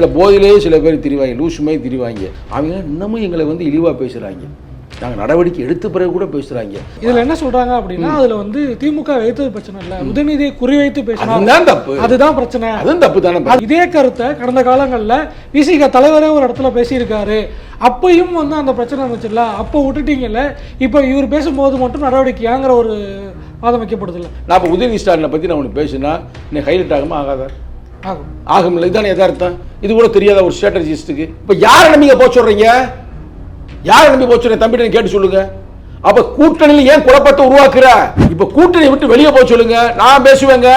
சில போதிலே சில பேர் திரிவாங்க லூசுமே திரிவாங்க. அவங்க இன்னமும் எங்களை வந்து இழிவாக பேசுகிறாங்க நாங்கள் நடவடிக்கை எடுத்த பிறகு கூட பேசுகிறாங்க இதுல என்ன சொல்றாங்க அப்படின்னா அதுல வந்து திமுக வைத்தது பிரச்சனை இல்ல. உதயநிதியை குறிவைத்து பேசினா தப்பு. அதுதான் பிரச்சனை. அதுவும் தப்பு தானே இதே கருத்தை கடந்த காலங்கள்ல விசிக தலைவரே ஒரு இடத்துல பேசியிருக்காரு. அப்பயும் வந்து அந்த பிரச்சனை இருந்துச்சுல்ல அப்போ விட்டுட்டீங்கல்ல. இப்போ இவர் பேசும்போது மட்டும் நடவடிக்கையாங்கிற ஒரு வாதம் வைக்கப்படுதில்ல நான் இப்போ உதயநிதி ஸ்டாலினை பற்றி நான் உனக்கு பேசுனா இன்னைக்கு ஹைலைட் ஆகுமா ஆகாதா? ஆகும். ஆகும் இல்லை இதுதான் எதார்த்தம் இது கூட தெரியாத ஒரு ஸ்ட்ராட்டஜிஸ்ட்டுக்கு இப்போ யாரை நம்பிங்க போக சொல்கிறீங்க யாரை நம்பி போக சொல்றீங்க? கேட்டு சொல்லுங்க. அப்ப கூட்டணியில் ஏன் குழப்பத்தை உருவாக்குற? இப்ப கூட்டணி விட்டு வெளியே போக சொல்லுங்க. நான் பேசுவேங்க.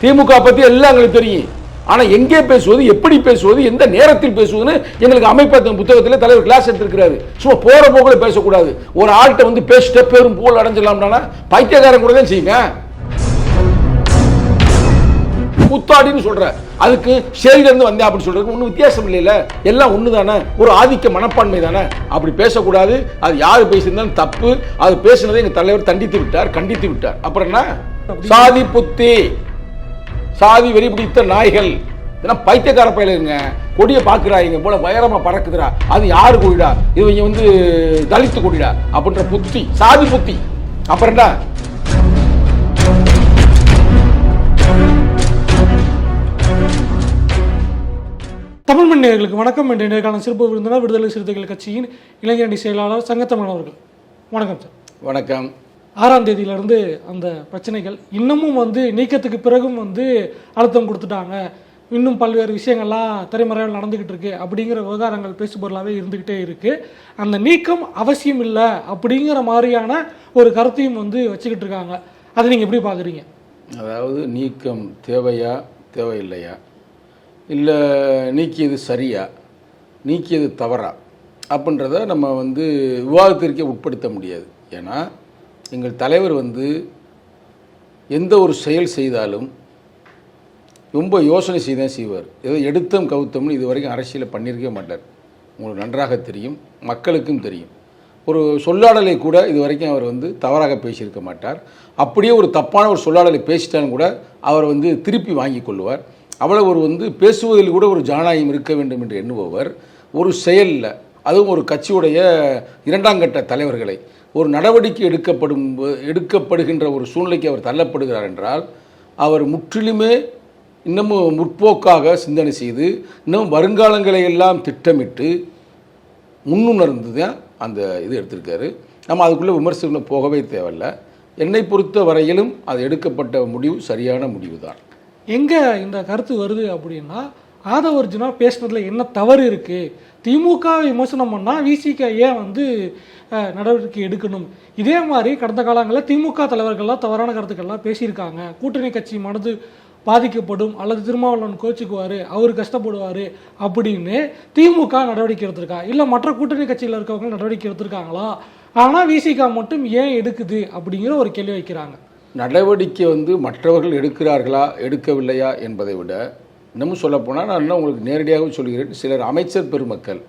திமுக பத்தி எல்லாம் எங்களுக்கு தெரியும். ஆனா எங்கே பேசுவது எப்படி பேசுவது எந்த நேரத்தில் பேசுவதுன்னு எங்களுக்கு அமைப்பு புத்தகத்தில் தலைவர் கிளாஸ் எடுத்திருக்கிறாரு. சும்மா போற போக்கில் பேசக்கூடாது. ஒரு ஆள்கிட்ட வந்து பேசிட்ட பேரும் போல் அடைஞ்சிடலாம்னா பைத்தியக்காரன் கூட தான் செய்யுங்க கூத்தாடின்னு சொல்ற. அதுக்கு சேரில இருந்து வந்தேன் அப்படின்னு சொல்றதுக்கு ஒன்றும் வித்தியாசம் இல்லைல்ல. எல்லாம் ஒன்று தானே ஒரு ஆதிக்க மனப்பான்மை தானே? அப்படி பேசக்கூடாது. அது யார் பேசியிருந்தாலும் தப்பு. அது பேசுனதை எங்க தலைவர் தண்டித்து விட்டார் கண்டித்து விட்டார். அப்புறம் என்ன? சாதி புத்தி. சாதி வெறி பிடித்த நாய்கள். இதெல்லாம் பைத்தியக்கார பயிலுங்க கொடியை பார்க்குறாங்க போல பயரமாக பறக்குதுரா அது யாரு கொடிடா? இவங்க வந்து தலித்து கொடிடா. அப்படின்ற புத்தி. சாதி புத்தி. அப்புறம் என்ன? தமிழ் மண்ணியர்களுக்கு வணக்கம் என்ற நேர்காணல் சிறப்பு விருந்தினர் விடுதலை சிறுத்தைகள் கட்சியின் இளைஞரணி செயலாளர் சங்கத்தமிழ் அவர்கள். வணக்கம் சார். வணக்கம். ஆறாம் தேதியிலிருந்து அந்த பிரச்சனைகள் இன்னமும் வந்து நீக்கத்துக்கு பிறகும் வந்து அழுத்தம் கொடுத்துட்டாங்க. இன்னும் பல்வேறு விஷயங்கள்லாம் திரைமறைவில் நடந்துக்கிட்டு இருக்கு. அப்படிங்கிற விவகாரங்கள் பேசுபொருளாகவே இருந்துக்கிட்டே இருக்கு. அந்த நீக்கம் அவசியம் இல்லை அப்படிங்கிற மாதிரியான ஒரு கருத்தையும் வந்து வச்சுக்கிட்டு இருக்காங்க. அதை நீங்கள் எப்படி பார்க்குறீங்க? அதாவது நீக்கம் தேவையா தேவையில்லையா? இல்லை நீக்கியது சரியா? நீக்கியது தவறா? அப்படின்றத நம்ம வந்து விவாதத்திற்கே உட்படுத்த முடியாது. ஏன்னா எங்கள் தலைவர் வந்து எந்த ஒரு செயல் செய்தாலும் ரொம்ப யோசனை செய்து தான் செய்வார். ஏதோ எடுத்தம் கவுத்தம்னு இது வரைக்கும் அரசியலில் பண்ணியிருக்கவே மாட்டார். உங்களுக்கு நன்றாக தெரியும் மக்களுக்கும் தெரியும். ஒரு சொல்லாடலை கூட இது வரைக்கும் அவர் வந்து தவறாக பேசியிருக்க மாட்டார். அப்படியே ஒரு தப்பான ஒரு சொல்லாடலை பேசிட்டாலும் கூட அவர் வந்து திருப்பி வாங்கி கொள்வார். அவ்வளவு ஒரு வந்து பேசுவதில் கூட ஒரு ஜனநாயகம் இருக்க வேண்டும் என்று எண்ணுபவர். ஒரு செயலில் அதுவும் ஒரு கட்சியுடைய இரண்டாம் கட்ட தலைவர்களை ஒரு நடவடிக்கை எடுக்கப்படும் எடுக்கப்படுகின்ற ஒரு சூழ்நிலைக்கு அவர் தள்ளப்படுகிறார் என்றால் அவர் முற்றிலுமே இன்னமும் முற்போக்காக சிந்தனை செய்து இன்னும் வருங்காலங்களை எல்லாம் திட்டமிட்டு முன்னுணர்ந்து தான் அந்த இது எடுத்திருக்காரு. நம்ம அதுக்குள்ளே விமர்சனம் போகவே தேவையில்லை. என்னை பொறுத்த வரையிலும் அது எடுக்கப்பட்ட முடிவு சரியான முடிவு தான் எங்கே இந்த கருத்து வருது அப்படின்னா ஆதவர்ஜுனா பேசுனதில் என்ன தவறு இருக்குது திமுக விமர்சனம் பண்ணால் விசிக ஏன் வந்து நடவடிக்கை எடுக்கணும்? இதே மாதிரி கடந்த காலங்களில் திமுக தலைவர்கள்லாம் தவறான கருத்துக்கள்லாம் பேசியிருக்காங்க. கூட்டணி கட்சி மனது பாதிக்கப்படும் அல்லது திருமாவளவன் கோச்சுக்குவார் அவர் கஷ்டப்படுவார் அப்படின்னு திமுக நடவடிக்கை எடுத்திருக்கா? இல்லை மற்ற கூட்டணி கட்சியில் இருக்கவங்க நடவடிக்கை எடுத்திருக்காங்களா? ஆனால் விசிகா மட்டும் ஏன் எடுக்குது அப்படிங்கிற ஒரு கேள்வி வைக்கிறாங்க. நடவடிக்கை வந்து மற்றவர்கள் எடுக்கிறார்களா எடுக்கவில்லையா என்பதை விட இன்னமும் சொல்லப்போனால் நான் இன்னும் உங்களுக்கு நேரடியாக சொல்கிறேன் சிலர் அமைச்சர் பெருமக்கள்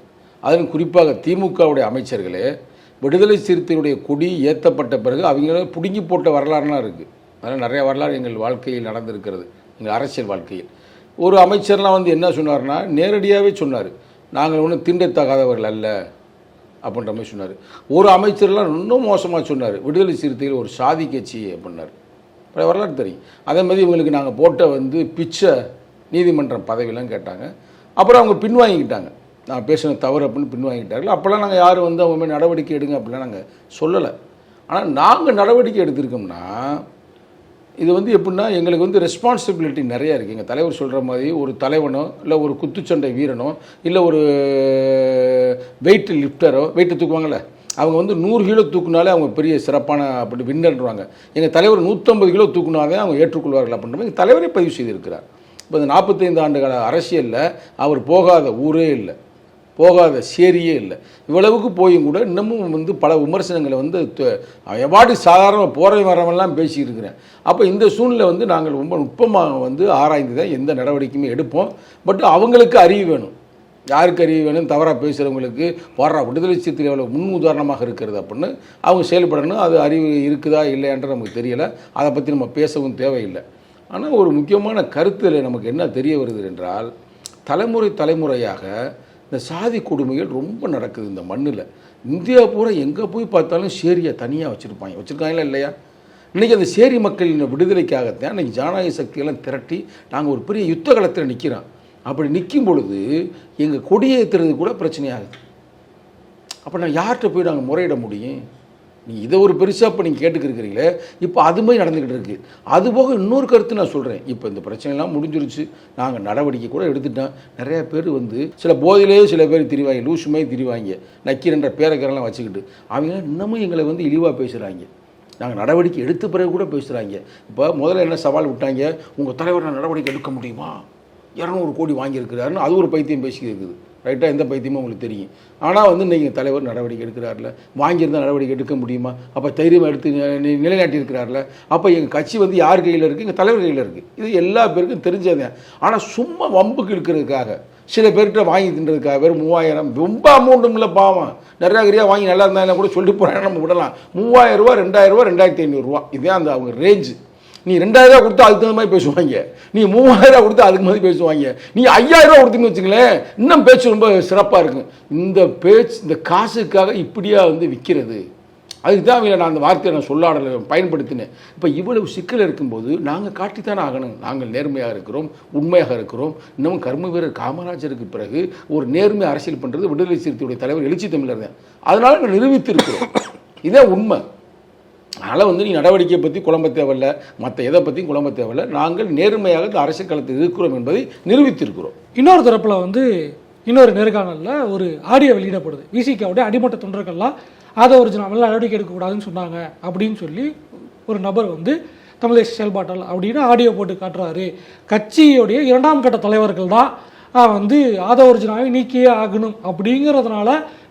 அதன் குறிப்பாக திமுகவுடைய அமைச்சர்களே விடுதலை சிறுத்தையுடைய கொடி ஏற்றப்பட்ட பிறகு அவங்கள பிடுங்கி போட்ட வரலாறுலாம் இருக்குது அதனால் நிறைய வரலாறு எங்கள் வாழ்க்கையில் நடந்திருக்கிறது எங்கள் அரசியல் வாழ்க்கையில். ஒரு அமைச்சர்லாம் வந்து என்ன சொன்னார்னா நேரடியாகவே சொன்னார் நாங்கள் ஒன்றும் திண்டத்தகாதவர்கள் அல்ல அப்படின்ற மாதிரி சொன்னார். ஒரு அமைச்சர்லாம் இன்னும் மோசமாக சொன்னார். விடுதலை சிறுத்தைகள் ஒரு சாதி கட்சி அப்படின்னார். பழைய வரலாறு தெரியும். அதே மாதிரி இவங்களுக்கு நாங்கள் போட்ட வந்து பிச்சை நீதிமன்றம் பதவியெல்லாம் கேட்டாங்க. அப்புறம் அவங்க பின்வாங்கிக்கிட்டாங்க. நான் பேசின தவறு அப்படின்னு பின்வாங்கிட்டார்கள் அப்போல்லாம் நாங்கள் யாரும் வந்து அவங்க மேலே நடவடிக்கை எடுங்க அப்படிலாம் நாங்கள் சொல்லலை. ஆனால் நாங்கள் நடவடிக்கை எடுத்திருக்கோம்னா இது வந்து எப்படின்னா எங்களுக்கு வந்து ரெஸ்பான்சிபிலிட்டி நிறையா இருக்குது எங்கள் தலைவர் சொல்கிற மாதிரி ஒரு தலைவனோ இல்லை ஒரு குத்துச்சண்டை வீரனோ இல்லை ஒரு வெயிட் லிஃப்டரோ வெயிட்டு தூக்குவாங்கள்ல அவங்க வந்து நூறு கிலோ தூக்குனாலே அவங்க பெரிய சிறப்பான அப்படி வின்னர்ன்றாங்க எங்கள் தலைவர் நூற்றம்பது கிலோ தூக்குனாலே அவங்க ஏற்றுக்கொள்வார்கள் அப்படின்ற மாதிரி எங்கள் தலைவரே பதிவு செய்திருக்கிறார். இப்போ இந்த நாற்பத்தைந்து ஆண்டு கால அரசியலில் அவர் போகாத ஊரே இல்லை. போகாத சேரியே இல்லை. இவ்வளவுக்கு போயும் கூட இன்னமும் வந்து பல விமர்சனங்களை வந்து து- எவாடி சாதாரண போகிற வரவெல்லாம் பேசியிருக்கிறேன். அப்போ இந்த சூழ்நிலை வந்து நாங்கள் ரொம்ப நுட்பமாக வந்து ஆராய்ந்து தான் எந்த நடவடிக்கையுமே எடுப்போம். பட் அவங்களுக்கு அறிவு வேணும். யாருக்கு அறிவு வேணும் தவறாக பேசுகிறவங்களுக்கு போடுற விடுதலை சிறுத்தைகள் எவ்வளோ முன் உதாரணமாக இருக்கிறது அப்படின்னு அவங்க செயல்படணும். அது அறிவு இருக்குதா இல்லையான்ற நமக்கு தெரியலை. அதை பற்றி நம்ம பேசவும் தேவையில்லை. ஆனால் ஒரு முக்கியமான கருத்தில் நமக்கு என்ன தெரிய வருது என்றால் தலைமுறை தலைமுறையாக இந்த சாதி கொடுமைகள் ரொம்ப நடக்குது இந்த மண்ணில். இந்தியா பூரா எங்கே போய் பார்த்தாலும் சேரியை தனியாக வச்சுருப்பாங்க. வச்சுருக்காங்களா இல்லையா? இன்றைக்கி அந்த சேரி மக்களின் விடுதலைக்காகத்தான் இன்றைக்கி ஜனநாயக சக்தியெல்லாம் திரட்டி நாங்கள் ஒரு பெரிய யுத்த களத்தில் நிற்கிறோம் அப்படி நிற்கும் பொழுது எங்கள் கொடியேற்றுறது கூட பிரச்சனையாகுது. அப்போ நான் யார்கிட்ட போய் நாங்கள் முறையிட முடியும்? நீ இதை ஒரு பெருசாக இப்போ நீங்கள் கேட்டுக்கிருக்கிறீங்களே இப்போ அது மாதிரி நடந்துக்கிட்டு இருக்குது அது போக இன்னொரு கருத்து நான் சொல்கிறேன் இப்போ இந்த பிரச்சனைலாம் முடிஞ்சிருச்சு. நாங்கள் நடவடிக்கை கூட எடுத்துட்டோம். நிறையா பேர் வந்து சில போதிலேயே சில பேர் திரிவாங்க லூசு மாதிரி திரிவாங்க. நக்கீரன்ற பேரக்கரெல்லாம் வச்சுக்கிட்டு. அவங்க இன்னமும் எங்களை வந்து இழிவாக பேசுகிறாங்க நாங்கள் நடவடிக்கை எடுத்த பிறகு கூட பேசுகிறாங்க இப்போ முதல்ல என்ன சவால் விட்டாங்க? உங்கள் தலைவர் நடவடிக்கை எடுக்க முடியுமா? இரநூறு கோடி வாங்கியிருக்கிறாருன்னு அது ஒரு பைத்தியம் பேசிக்கிட்டு இருக்குது. ரைட்டாக எந்த பைத்தியமும் உங்களுக்கு தெரியும். ஆனால் வந்து நீங்கள் தலைவர் நடவடிக்கை எடுக்கிறார்ல. வாங்கியிருந்தால் நடவடிக்கை எடுக்க முடியுமா? அப்போ தைரியமாக எடுத்து நிலைநாட்டியிருக்கிறார்ல. அப்போ எங்கள் கட்சி வந்து யார் கையில் இருக்குது எங்கள் தலைவர் கையில் இருக்குது இது எல்லா பேருக்கும் தெரிஞ்சது ஆனால் சும்மா வம்புக்கு இருக்கிறதுக்காக சில பேர்கிட்ட வாங்கி தின்றதுக்காக வெறும் மூவாயிரம் ரொம்ப அமௌண்ட்டும் இல்லை பாவம். நிறையா கரியா வாங்கி நல்லா இருந்தாலும் கூட சொல்லிட்டு போகிறாங்க நம்ம விடலாம். மூவாயிரம் ரூபா ரெண்டாயிரம் ரூபா ரெண்டாயிரத்தி ஐநூறுரூவா இதுதான் அந்த அவங்க ரேஞ்சு நீ ரெண்டாயிரம் ரூபா கொடுத்தா அதுக்கு தகுந்த மாதிரி பேசுவாங்க. நீ மூவாயிரம் ரூபா கொடுத்து அதுக்கு மாதிரி பேசுவாங்க. நீ ஐயாயிரம் ரூபா கொடுத்தீங்கன்னு வச்சுங்களேன் இன்னும் பேச்சு ரொம்ப சிறப்பாக இருக்கும். இந்த பேச்சு இந்த காசுக்காக இப்படியா வந்து விற்கிறது அதுக்கு தான் அவங்க நான் அந்த வார்த்தையை நான் சொல்லாடலை பயன்படுத்தினேன். இப்போ இவ்வளவு சிக்கல் இருக்கும்போது நாங்கள் காட்டித்தானே ஆகணும். நாங்கள் நேர்மையாக இருக்கிறோம் உண்மையாக இருக்கிறோம். இன்னமும் கர்ம வீரர் காமராஜருக்கு பிறகு ஒரு நேர்மை அரசியல் பண்ணுறது விடுதலை சிறுத்தையுடைய தலைவர் எழுச்சி தமிழர் தான். அதனால நிரூபித்திருக்கிறோம். இதே உண்மை. அதனால் வந்து நீ நடவடிக்கையை பற்றி குழம்ப தேவையில்ல மற்ற எதை பற்றியும் குழம்ப தேவையில்ல. நாங்கள் நேர்மையாக இந்த அரசியல் களத்தில் இருக்கிறோம் என்பதை நிரூபித்திருக்கிறோம். இன்னொரு தரப்பில் வந்து இன்னொரு நேர்காணலில் ஒரு ஆடியோ வெளியிடப்படுது. விசிகாவுடைய அடிமட்ட தொண்டர்கள்லாம் அதை ஒரு மேலே நடவடிக்கை எடுக்கக்கூடாதுன்னு சொன்னாங்க அப்படின்னு சொல்லி ஒரு நபர் வந்து தமிழக செயல்பாட்டால் அப்படின்னு ஆடியோ போட்டு காட்டுறாரு. கட்சியுடைய இரண்டாம் கட்ட தலைவர்கள் தான் வந்து ஆதோ ஒரிஜினாவை நீக்கியே ஆகணும் அப்படிங்கிறதுனால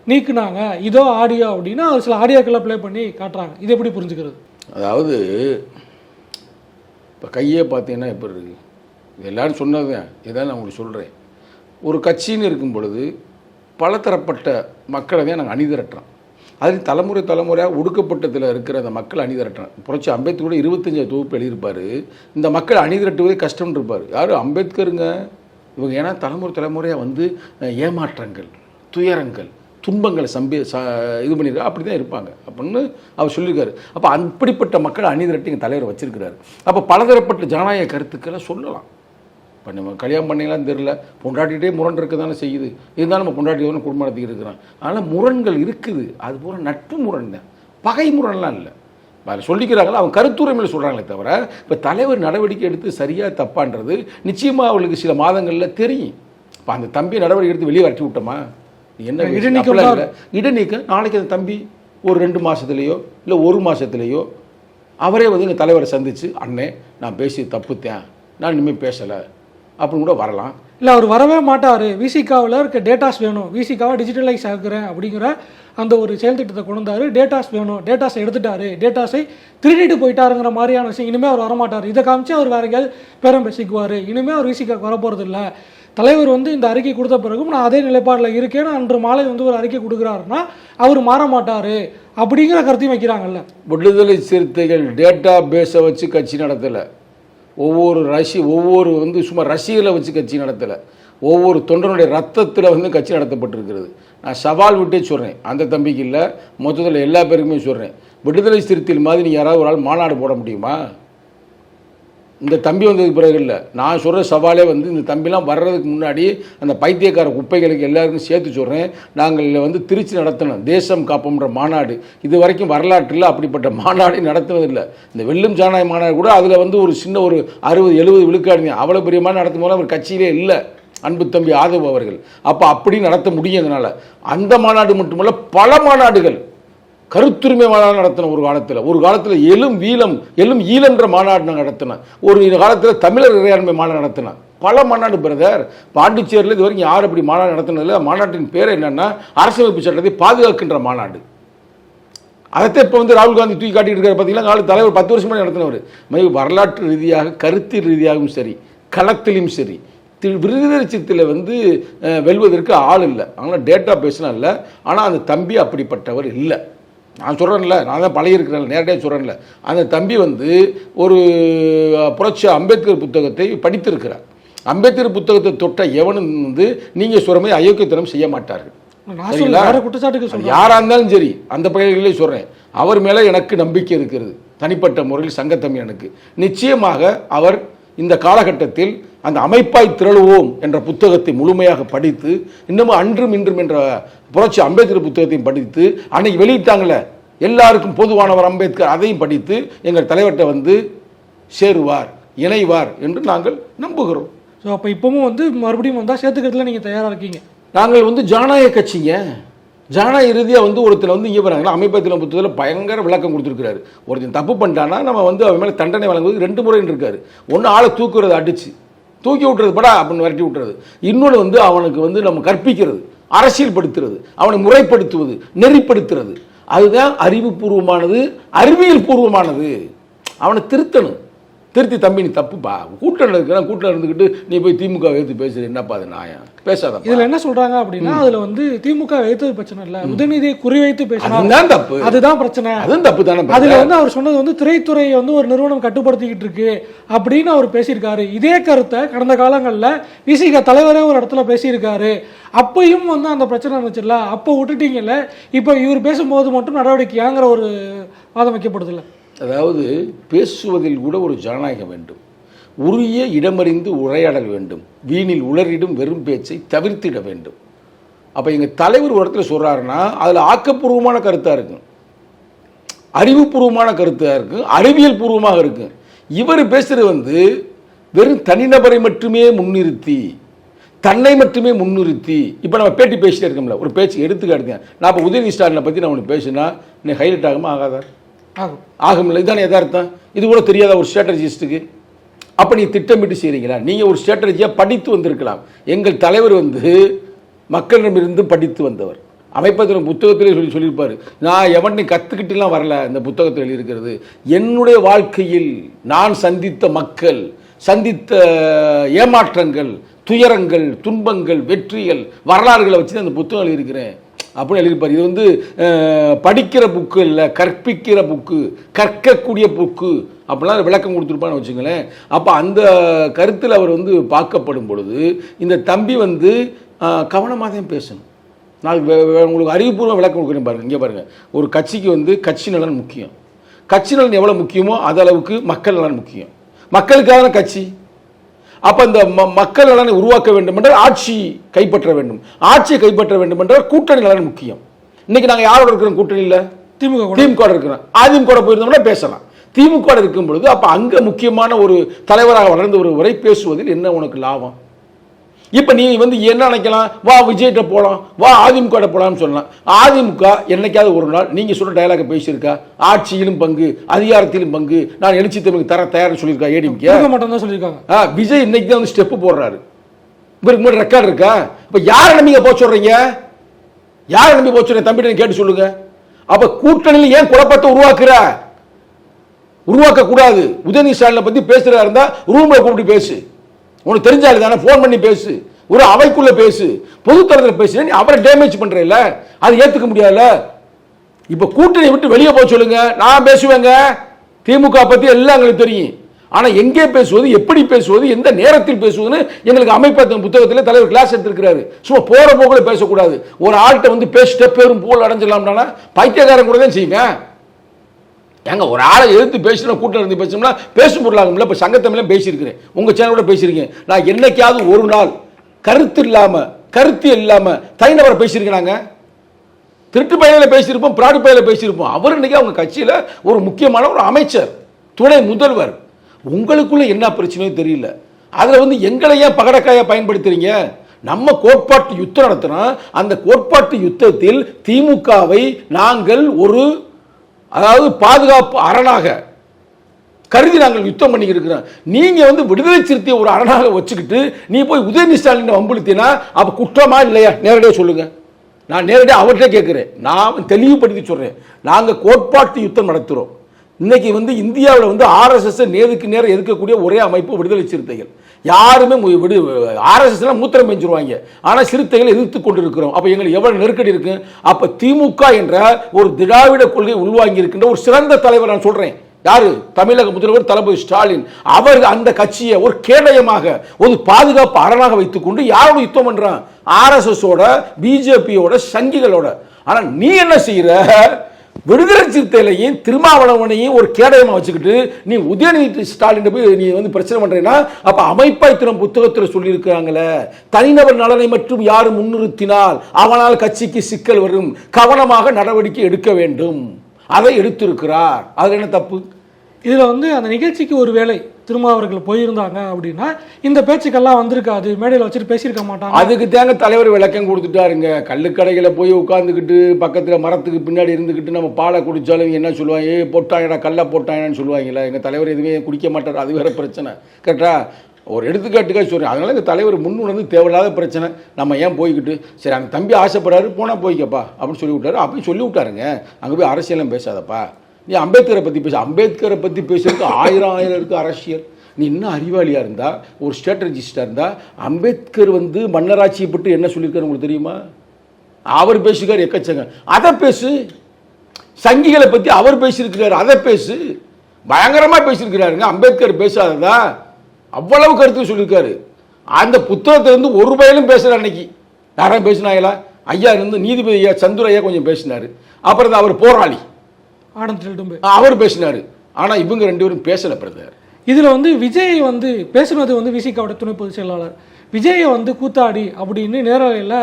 நீக்குனாங்க இதோ ஆடியோ அப்படின்னா ஒரு சில ஆடியோக்களை ப்ளே பண்ணி காட்டுறாங்க. இது எப்படி புரிஞ்சுக்கிறது? அதாவது இப்போ கையே பார்த்தீங்கன்னா எப்படி இருக்குது எல்லாரும் சொன்னது தான். இதான் நான் உங்களுக்கு சொல்கிறேன் ஒரு கட்சின்னு இருக்கும் பொழுது பலதரப்பட்ட மக்களை தான் நாங்கள் அணிதிரட்டுறோம். அதில் தலைமுறை தலைமுறையாக ஒடுக்கப்பட்டதில் இருக்கிற அந்த மக்கள் அணிதிரட்டுறோம். புரட்சி அம்பேத்கரோட இருபத்தஞ்சு தொகுப்பு எழுதியிருப்பார். இந்த மக்கள் அணிதிரட்டுவதே கஷ்டம்னு இருப்பார். யார்? அம்பேத்கருங்க. இவங்க ஏன்னா தலைமுறை தலைமுறையாக வந்து ஏமாற்றங்கள் துயரங்கள் துன்பங்களை சம்பி ச இது பண்ணியிருக்காரு அப்படி தான் இருப்பாங்க. அப்படின்னு அவர் சொல்லியிருக்காரு. அப்போ அப்படிப்பட்ட மக்கள் அணிதிரட்டி எங்கள் தலைவர் வச்சிருக்கிறாரு. அப்போ பலதரப்பட்ட ஜனநாயக கருத்துக்களை சொல்லலாம். இப்போ நம்ம கல்யாணம் பண்ணிங்களான்னு தெரில பொண்டாட்டிகிட்டே முரண் இருக்க தானே செய்யுது. இருந்தாலும் நம்ம பொண்டாட்டி தானே குடும்பம் நடத்திக்கிட்டு இருக்கிறான். அதனால் முரண்கள் இருக்குது. அது பூரா நட்பு முரண் தான். பகை முரண்லாம் இல்லை. அதில் சொல்லிக்கிறாங்களா? அவங்க கருத்துரிமையில் சொல்கிறாங்களே தவிர இப்போ தலைவர் நடவடிக்கை எடுத்து சரியாக தப்பான்றது நிச்சயமாக அவளுக்கு சில மாதங்களில் தெரியும். இப்போ அந்த தம்பி நடவடிக்கை எடுத்து வெளியே வரட்டி விட்டோமா? என்ன இடைநீக்கம் இடைநீக்கம். நாளைக்கு அந்த தம்பி ஒரு ரெண்டு மாதத்துலேயோ இல்லை ஒரு மாதத்துலேயோ அவரே வந்து எங்கள் தலைவரை சந்தித்து அண்ணே நான் பேசி தப்புத்தேன். நான் இனிமேல் பேசலை. அப்படின்னு கூட வரலாம். இல்லை அவர் வரவே மாட்டார். விசிகாவில் இருக்க டேட்டாஸ் வேணும். விசிகாவை டிஜிட்டலைஸ் ஆக்குறேன் அப்படிங்கிற அந்த ஒரு செயல் திட்டத்தை கொண்டு வந்தாரு டேட்டாஸ் வேணும் டேட்டாஸை எடுத்துட்டாரு டேட்டாஸை திருடிட்டு போயிட்டாருங்கிற மாதிரியான விஷயம் இனிமேல் அவர் வரமாட்டார். இதை காமிச்சு அவர் வேற எங்கேயாவது பேரம் பேசிக்குவார். இனிமேல் அவர் விசிகாக்கு வரப்போகிறது இல்லை தலைவர் வந்து இந்த அறிக்கை கொடுத்த பிறகும் நான் அதே நிலைப்பாடில் இருக்கேன்னு அன்று மாலை வந்து ஒரு அறிக்கை கொடுக்குறாருன்னா அவர் மாற மாட்டார். அப்படிங்கிற கருத்தையும் வைக்கிறாங்கல்ல. விடுதலை சிறுத்தைகள் டேட்டா பேஸை வச்சு கட்சி நடத்தலை. ஒவ்வொரு ரசி ஒவ்வொரு வந்து சும்மா ரசிகளை வச்சு கட்சி நடத்தலை. ஒவ்வொரு தொண்டனுடைய ரத்தத்தில் வந்து கட்சி நடத்தப்பட்டிருக்கிறது. நான் சவால் விட்டே சொல்கிறேன் அந்த தம்பிக்கு இல்லை மொத்தத்தில் எல்லா பேருக்குமே சொல்கிறேன் விடுதலை சிறுத்தைகள் மாதிரி நீங்கள் யாராவது ஒரு ஆள் மாநாடு போட முடியுமா? இந்த தம்பி வந்ததுக்கு பிறகு இல்லை. நான் சொல்கிற சவாலே வந்து இந்த தம்பிலாம் வர்றதுக்கு முன்னாடி அந்த பைத்தியக்கார குப்பைகளுக்கு எல்லாருக்கும் சேர்த்து சொல்கிறேன் நாங்கள் இதில் வந்து திருச்சி நடத்தணும். தேசம் காப்போம்ன்ற மாநாடு. இது வரைக்கும் வரலாற்றில் அப்படிப்பட்ட மாநாடு நடத்துவதில்லை. இந்த வெள்ளும் ஜனநாயக மாநாடு கூட அதில் வந்து ஒரு சின்ன ஒரு அறுபது எழுபது விழுக்காடுங்க. அவ்வளோ பெரிய மாநாடு நடத்தும் போது அவர் கட்சியிலே இல்லை. அன்பு தம்பி ஆதவ் அவர்கள். அப்போ அப்படி நடத்த முடியும் எங்களால் அந்த மாநாடு மட்டுமல்ல பல மாநாடுகள். கருத்துரிமை மாநாடு நடத்தின ஒரு காலத்தில் ஒரு காலத்தில் எழும் வீலம் எழும் ஈழன்ற மாநாடு நடத்தினேன் ஒரு காலத்தில் தமிழர் இறையாண்மை மாநாடு நடத்தினேன் பல மாநாடு பிரதர் பாண்டிச்சேரியில் இது வரைக்கும் யார் அப்படி மாநாடு நடத்தினதில்ல. மாநாட்டின் பேர் என்னன்னா அரசியலமைப்பு சட்டத்தை பாதுகாக்கின்ற மாநாடு. அதைத்தான் இப்போ வந்து ராகுல் காந்தி தூக்கி காட்டிட்டு இருக்காரு பார்த்தீங்கன்னா நாலு தலைவர் பத்து வருஷம் நடத்தினவர். மை வரலாற்று ரீதியாக கருத்து ரீதியாகவும் சரி களத்திலையும் சரி விருதரிச்சத்தில் வந்து வெல்வதற்கு ஆள் இல்லை. அதனால் டேட்டா பேஸ்லாம் இல்லை. ஆனால் அந்த தம்பி அப்படிப்பட்டவர் இல்லை. நான் சொல்கிறேன்ல நான் தான் பழகி இருக்கிறேன் நேரடியாக சொல்கிறேன்ல அந்த தம்பி வந்து ஒரு புரட்சி அம்பேத்கர் புத்தகத்தை படித்திருக்கிறார். அம்பேத்கர் புத்தகத்தை தொட்ட எவனும் வந்து நீங்கள் சொல்கிற மாதிரி அயோக்கியத்தனம் செய்ய மாட்டார்கள். யாராக இருந்தாலும் சரி அந்த பயிர்களே சொல்கிறேன் அவர் மேலே எனக்கு நம்பிக்கை இருக்கிறது. தனிப்பட்ட முறையில் சங்கத்தமிழனுக்கு. நிச்சயமாக அவர் இந்த காலகட்டத்தில் அந்த அமைப்பாய் திரளுவோம் என்ற புத்தகத்தை முழுமையாக படித்து இன்னமும் அன்றும் இன்றும் என்ற புரட்சி அம்பேத்கர் புத்தகத்தையும் படித்து அன்னைக்கு வெளியிட்டாங்களே எல்லாருக்கும் பொதுவானவர் அம்பேத்கர் அதையும் படித்து எங்கள் தலைவர்கிட்ட வந்து சேருவார் இணைவார் என்று நாங்கள் நம்புகிறோம். ஸோ அப்போ இப்பவும் வந்து மறுபடியும் வந்தால் சேர்த்துக்கிறதுல நீங்கள் தயாராக இருக்கீங்க? நாங்கள் வந்து ஜனநாயக கட்சிங்க. ஜனநாயக இறுதியாக வந்து ஒருத்தர் வந்து இங்கே வராங்களா அமைப்பத்தில் புத்தகத்தில் பயங்கர விளக்கம் கொடுத்துருக்காரு ஒருத்தன் தப்பு பண்ணிட்டானா நம்ம வந்து அவன் மேலே தண்டனை வழங்குவது ரெண்டு முறைன்னு இருக்காரு ஒன்று ஆளை தூக்குறது அடிச்சு தூக்கி விட்டுறது படா அப்படின்னு விரட்டி விட்டுறது. இன்னொன்று வந்து அவனுக்கு வந்து நம்ம கற்பிக்கிறது அரசியல்படுத்துறது அவனை முறைப்படுத்துவது நெறிப்படுத்துறது. அதுதான் அறிவுபூர்வமானது அறிவியல் பூர்வமானது அவனை திருத்தணும். திருத்தி தம்பி நீ தப்புப்பா. கூட்டம் இருக்கிறான் கூட்டம் இருந்துக்கிட்டு நீ போய் திமுக எடுத்து பேசுகிற என்னப்பா அது நாயன் பேசாத இதுல என்ன சொல்றாங்க அப்படின்னா அதுல வந்து திமுக வைத்தது பிரச்சனை இல்ல. உதயநிதியை குறிவைத்து பேசினா தப்பு. அதுதான் பிரச்சனை. அதுவும் தப்பு தானே அதுல வந்து அவர் சொன்னது வந்து திரைத்துறையை வந்து ஒரு நிறுவனம் கட்டுப்படுத்திக்கிட்டு இருக்கு அப்படின்னு அவர் பேசியிருக்காரு. இதே கருத்தை கடந்த காலங்கள்ல விசிக தலைவரே ஒரு இடத்துல பேசியிருக்காரு. அப்பயும் வந்து அந்த பிரச்சனை இருந்துச்சுல்ல அப்போ விட்டுட்டீங்கல்ல. இப்போ இவர் பேசும்போது மட்டும் நடவடிக்கையாங்கிற ஒரு வாதம் வைக்கப்படுதுல்ல. அதாவது பேசுவதில் கூட ஒரு ஜனநாயகம் வேண்டும். உரிய இடமறிந்து உரையாடல் வேண்டும். வீணில் உளறிடும் வெறும் பேச்சை தவிர்த்திட வேண்டும். அப்போ எங்கள் தலைவர் ஒரு இடத்துல சொல்கிறாருன்னா அதில் ஆக்கப்பூர்வமான கருத்தாக இருக்கும் அறிவுபூர்வமான கருத்தாக இருக்கும் அறிவியல் பூர்வமாக இருக்கும் இவர் பேசுகிறது வந்து வெறும் தனிநபரை மட்டுமே முன்னிறுத்தி தன்னை மட்டுமே முன்னிறுத்தி இப்போ நம்ம பேட்டி பேசிட்டே இருக்கோம்ல ஒரு பேச்சு எடுத்துக்காட்டுங்க. நான் இப்போ உதயநிதி ஸ்டாலினை பற்றி நான் ஒன்று பேசுனா நீ ஹைலைட் ஆகுமா ஆகாதா? ஆகும். ஆகும்ல இதுதானே எதார்த்தம் இது கூட தெரியாத ஒரு ஸ்ட்ராட்டஜிஸ்ட்டுக்கு அப்போ நீ திட்டமிட்டு செய்கிறீங்களா நீங்கள் ஒரு ஸ்ட்ராட்டஜியாக படித்து வந்திருக்கலாம். எங்கள் தலைவர் வந்து மக்களிடமிருந்து படித்து வந்தவர். அமைப்பதில் புத்தகத்திலே சொல்லி சொல்லியிருப்பார். நான் எவன் கற்றுக்கிட்டுலாம் வரல இந்த புத்தகத்தில் எழுதியிருக்கிறது என்னுடைய வாழ்க்கையில் நான் சந்தித்த மக்கள் சந்தித்த ஏமாற்றங்கள் துயரங்கள் துன்பங்கள் வெற்றிகள் வரலாறுகளை வச்சு தான் அந்த புத்தகம் எழுதியிருக்கிறேன் அப்படின்னு எழுதியிருப்பார். இது வந்து படிக்கிற புக்கு இல்லை கற்பிக்கிற புக்கு கற்கக்கூடிய புக்கு அப்படிலாம் விளக்கம் கொடுத்துருப்பான்னு வச்சுங்களேன். அப்போ அந்த கருத்தில் அவர் வந்து பார்க்கப்படும் பொழுது இந்த தம்பி வந்து கவனமாக தான் பேசணும். நான் உங்களுக்கு அறிவுபூர்வ விளக்கம் கொடுக்குறேன் பாருங்க இங்கே பாருங்கள் ஒரு கட்சிக்கு வந்து கட்சி நலன் முக்கியம். கட்சி நலன் எவ்வளோ முக்கியமோ அது அளவுக்கு மக்கள் நலன் முக்கியம். மக்களுக்கான கட்சி. அப்போ இந்த ம- மக்கள் நலனை உருவாக்க வேண்டும் என்றால் ஆட்சி கைப்பற்ற வேண்டும். ஆட்சியை கைப்பற்ற வேண்டும் என்றால் கூட்டணி நலன் முக்கியம். இன்னைக்கு நாங்கள் யாரோட இருக்கிறோம் கூட்டணியில்? திமுக கூட. திமுக இருக்கிறோம். அதிமுக போயிருந்தோம்னா பேசலாம். திமுக இருக்கும் பொழுது அப்போ அங்கே முக்கியமான ஒரு தலைவராக வளர்ந்து ஒருவரை பேசுவதில் என்ன உனக்கு லாபம்? இப்போ நீ வந்து என்ன நினைக்கலாம்? வா விஜய்கிட்ட போகலாம் வா அதிமுக போகலாம்னு சொல்லலாம். அதிமுக என்னைக்காவது ஒரு நாள் நீங்கள் சொல்ற டயலாக பேசியிருக்கா? ஆட்சியிலும் பங்கு அதிகாரத்திலும் பங்கு நான் எழுச்சி தமிழுக்கு தர தயார்னு சொல்லியிருக்கா கொடுக்க மாட்டோம் தான் சொல்லியிருக்காங்க. ஆ விஜய் இன்னைக்கு தான் வந்து ஸ்டெப்பு போடுறாரு. இவருக்கு முன்னாடி ரெக்கார்டு இருக்கா? இப்போ யாரை நம்பிங்க போக சொல்றீங்க? யாரை நம்பி போக சொல்றீங்க? தம்பிட்ட கேட்டு சொல்லுங்க. அப்ப கூட்டணியில் ஏன் குழப்பத்தை உருவாக்குற? உருவாக்க கூடாது உதயநிதி ஸ்டாலினை பத்தி பேசுறதா இருந்தா ரூம்ல கூப்பிட்டு பேசு. உனக்கு தெரிஞ்சாலும் தானே ஃபோன் பண்ணி பேசு. ஒரு அவைக்குள்ள பேசு. பொதுத்தரத்தில் பேசு நீ அவரை டேமேஜ் பண்றீல்ல. அது ஏத்துக்க முடியாதுல்ல. இப்ப கூட்டணி விட்டு வெளியே போக சொல்லுங்க. நான் பேசுவேங்க. திமுக பத்தி எல்லாம் எங்களுக்கு தெரியும். ஆனா எங்கே பேசுவது எப்படி பேசுவது எந்த நேரத்தில் பேசுவதுன்னு எங்களுக்கு அமைப்பு புத்தகத்தில் தலைவர் கிளாஸ் எடுத்திருக்கிறாரு. சும்மா போற போக்குல பேசக்கூடாது. ஒரு ஆள்கிட்ட வந்து பேசிட்ட பேரும் போல் அடைஞ்சிடலாம்னா பைத்தியக்காரன் கூட தான் செய்யுங்க ஏங்க ஒரு ஆளை எதிர்த்து பேசினா கூட்டம் இருந்து பேசணும்னா பேசும் பொருளாகும்ல இப்போ சங்கத்தமிழில் பேசியிருக்கிறேன். உங்கள் சேனலோட பேசியிருக்கேன். நான் என்னைக்காவது ஒரு நாள் கருத்து இல்லாமல் கருத்து இல்லாமல் தனிநபரை பேசியிருக்கிறாங்க. திருட்டு பயில பேசியிருப்போம் பிராடு பயில பேசியிருப்போம். அவர் இன்னைக்கு அவங்க கட்சியில் ஒரு முக்கியமான ஒரு அமைச்சர் துணை முதல்வர். உங்களுக்குள்ள என்ன பிரச்சனையோ தெரியல. அதில் வந்து எங்களை ஏன் பகடக்காயை பயன்படுத்துறீங்க? நம்ம கோட்பாட்டு யுத்தம் நடத்தினா அந்த கோட்பாட்டு யுத்தத்தில் திமுகவை நாங்கள் ஒரு அதாவது பாதுகாப்பு அரணாக கருதி நாங்கள் யுத்தம் பண்ணி இருக்கிறோம். நீங்க வந்து விடுதலை சிறுத்தையை ஒரு அரணாக வச்சுக்கிட்டு நீ போய் உதயநிதி ஸ்டாலின் வம்புழுத்தினா அப்ப குற்றமா இல்லையா? நேரடியாக சொல்லுங்க. நான் நேரடியாக அவர்கிட்ட கேட்குறேன். நான் தெளிவுபடுத்தி சொல்றேன். நாங்கள் கோட்பாட்டு யுத்தம் நடத்துகிறோம் இன்னைக்கு வந்து இந்தியாவில் வந்து ஆர்எஸ்எஸ் நேருக்கு நேரம் எதிர்க்கக்கூடிய ஒரே அமைப்பு விடுதலை சிறுத்தைகள். யாருமே விடு ஆர்எஸ்எஸ்லாம் மூத்திரம் பெஞ்சிருவாங்க. ஆனால் சிறுத்தைகளை எதிர்த்து கொண்டு இருக்கிறோம் அப்போ எங்களுக்கு எவ்வளவு நெருக்கடி இருக்கு? அப்போ திமுக என்ற ஒரு திராவிட கொள்கை உள்வாங்கி இருக்கின்ற ஒரு சிறந்த தலைவர் நான் சொல்றேன். யாரு? தமிழக முதல்வர் தளபதி ஸ்டாலின். அவர் அந்த கட்சியை ஒரு கேடயமாக ஒரு பாதுகாப்பு அரணாக வைத்துக்கொண்டு யாரோட யுத்தம் பண்றான்? ஆர்எஸ்எஸோட பிஜேபியோட சங்கிகளோட. ஆனா நீ என்ன செய்யற? விடுதலை சிறுத்தைகளையும் திருமாவளவனையும் ஒரு கேடயமாக வச்சுக்கிட்டு நீ உதயநிதி ஸ்டாலின் போய் நீ வந்து பிரச்சனை பண்றீங்கன்னா அப்ப அமைப்பாய் திறம் புத்தகத்தில் சொல்லியிருக்கிறாங்களே. தனிநபர் நலனை மட்டும் யாரும் முன்னிறுத்தினால் அவனால் கட்சிக்கு சிக்கல் வரும். கவனமாக நடவடிக்கை எடுக்க வேண்டும். அதை எடுத்திருக்கிறார். அதில் என்ன தப்பு? இதில் வந்து அந்த நிகழ்ச்சிக்கு ஒரு வேலை திருமாவர்கள் போயிருந்தாங்க அப்படின்னா இந்த பேச்சுக்கெல்லாம் வந்திருக்காது. மேடையில் வச்சுட்டு பேசியிருக்க மாட்டாங்க. அதுக்கு தேங்க தலைவர் விளக்கம் கொடுத்துட்டாருங்க. கள்ளுக்கடைகளை போய் உட்காந்துக்கிட்டு பக்கத்தில் மரத்துக்கு பின்னாடி இருந்துக்கிட்டு நம்ம பாலை குடித்தாலும் என்ன சொல்லுவாங்க? ஏ போட்டாங்கடா கல்லை போட்டாங்கன்னு சொல்லுவாங்களா? எங்கள் தலைவர் எதுவுமே குடிக்க மாட்டார். அது வேறு பிரச்சனை. கரெக்டா? ஒரு எடுத்துக்காட்டுக்காக சொல்கிறேன் அதனால் எங்கள் தலைவர் முன் உணர்ந்து தேவையில்லாத பிரச்சனை. நம்ம ஏன் போய்கிட்டு சரி அந்த தம்பி ஆசைப்படுறாரு போனால் போய்க்கப்பா. அப்படின்னு சொல்லி விட்டாரு அப்பயும் சொல்லி விட்டாருங்க அங்கே போய் அரசியலும் பேசாதப்பா. நீ அம்பேத்கரை பற்றி பேச. அம்பேத்கரை பற்றி பேசுறதுக்கு ஆயிரம் ஆயிரம் இருக்குது அரசியல். நீ இன்னும் அறிவாளியாக இருந்தால் ஒரு ஸ்ட்ராட்டஜிஸ்டாக இருந்தால் அம்பேத்கர் வந்து மன்னராட்சியை பற்றி என்ன சொல்லியிருக்காரு உங்களுக்கு தெரியுமா? அவர் பேசுகிறார் எக்கச்சங்க அதை பேசு. சங்கிகளை பற்றி அவர் பேசியிருக்கிறாரு அதை பேசு. பயங்கரமாக பேசியிருக்கிறாருங்க. அம்பேத்கர் பேசாததா? அவ்வளவு கருத்து சொல்லியிருக்காரு. அந்த புத்தகத்திலேருந்து ஒரு பயிலும் பேசுகிற அன்னைக்கு. யாரும் பேசினாங்களா? ஐயா இருந்து நீதிபதி ஐயா சந்துர ஐயா கொஞ்சம் பேசினார். அப்புறம் அவர் போராளி. டெல்டும்பே அவர் பேசினார். ஆனால் இவங்க ரெண்டு பேரும் பேசலை பிரதர். இதில் வந்து விஜய் வந்து பேசுனது வந்து விசிகாவோட துணை பொதுச் செயலாளர். விஜயை வந்து கூத்தாடி அப்படின்னு நேரலையில்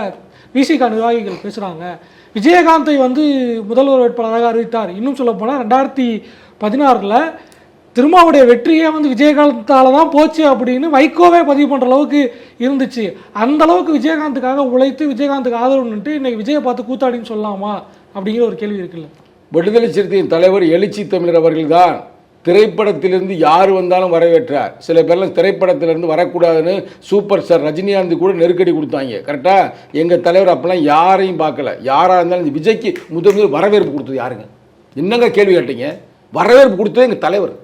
விசிகா நிர்வாகிகள் பேசுகிறாங்க விஜயகாந்தை வந்து முதல்வர் வேட்பாளராக அறிவித்தார். இன்னும் சொல்ல போனால் ரெண்டாயிரத்தி பதினாறில் திருமாவுடைய வெற்றியே வந்து விஜயகாந்தால தான் போச்சு அப்படின்னு வைகோவே பதிவு பண்ணுற அளவுக்கு இருந்துச்சு. அந்த அளவுக்கு விஜயகாந்துக்காக உழைத்து விஜயகாந்துக்கு ஆதரவு நின்று இன்னைக்கு விஜயை பார்த்து கூத்தாடின்னு சொல்லலாமா? அப்படிங்கிற ஒரு கேள்வி இருக்குல்ல. விடுதலை சிறுத்தையின் தலைவர் எழுச்சி தமிழர் அவர்கள்தான் திரைப்படத்திலிருந்து யார் வந்தாலும் வரவேற்றார். சில பேர்லாம் திரைப்படத்திலிருந்து வரக்கூடாதுன்னு சூப்பர் ஸ்டார் ரஜினிகாந்த் கூட நெருக்கடி கொடுத்தாங்க. கரெக்டாக எங்கள் தலைவர் அப்போல்லாம் யாரையும் பார்க்கல. யாராக இருந்தாலும் இந்த விஜய்க்கு முதல் முதல் வரவேற்பு கொடுத்தது யாருங்க? என்னங்க கேள்வி கேட்டீங்க? வரவேற்பு கொடுத்தது எங்கள் தலைவர்.